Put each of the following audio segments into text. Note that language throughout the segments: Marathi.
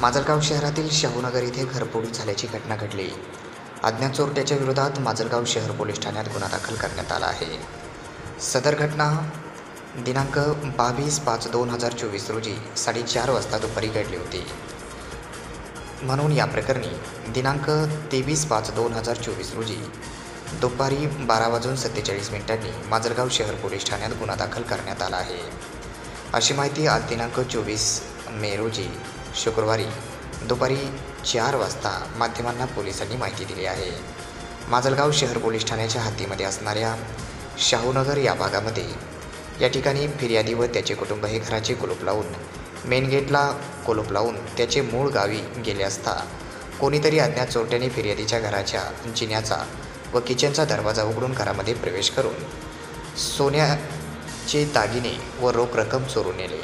माजलगाव शहरातील शाहूनगर येथे घरपोडी झाल्याची घटना घडली. अज्ञात चोरट्याच्या विरोधात माजलगाव शहर पोलीस ठाण्यात गुन्हा दाखल करण्यात आला आहे. सदर घटना दिनांक बावीस पाच दोन हजार चोवीस रोजी साडेचार वाजता दुपारी घडली होती. म्हणून या प्रकरणी दिनांक तेवीस पाच दोन हजार चोवीस रोजी दुपारी बारा वाजून सत्तेचाळीस मिनिटांनी माजलगाव शहर पोलीस ठाण्यात गुन्हा दाखल करण्यात आला आहे. अशी माहिती आज दिनांक चोवीस मे रोजी शुक्रवारी दुपारी चार वाजता माध्यमांना पोलिसांनी माहिती दिली आहे. माजलगाव शहर पोलीस ठाण्याच्या हद्दीमध्ये असणाऱ्या शाहूनगर या भागामध्ये या ठिकाणी फिर्यादी व त्याचे कुटुंब हे घराचे कुलूप लावून मेन गेटला कुलूप लावून त्याचे मूळ गावी गेले असता कोणीतरी अज्ञात चोरट्याने फिर्यादीच्या घराच्या जिन्याचा व किचनचा दरवाजा उघडून घरामध्ये प्रवेश करून सोन्याचे दागिने व रोख रक्कम चोरून नेले.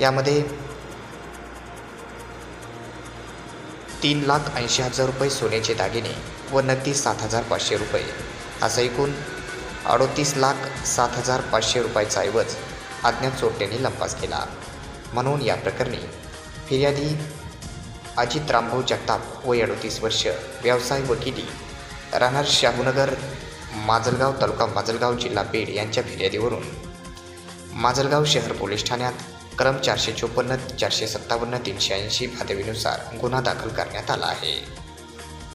यामध्ये तीन लाख ऐंशी हजार रुपये सोन्याचे दागिने व नगदी सात हजार पाचशे रुपये. असं एकूण अडोतीस लाख सात हजार पाचशे रुपयाचा ऐवज अज्ञात चोरट्यांनी लंपास केला. म्हणून या प्रकरणी फिर्यादी अजित रामभाऊ जगताप वय अडोतीस वर्ष व्यवसाय वकिली राहणार शाहूनगर माजलगाव तालुका माजलगाव जिल्हा बीड यांच्या फिर्यादीवरून. माजलगाव शहर पोलीस ठाण्यात क्रम चारशे चोपन्न चारशे सत्तावन्न तीनशे ऐंशी भादवीनुसार गुन्हा दाखल करण्यात आला आहे.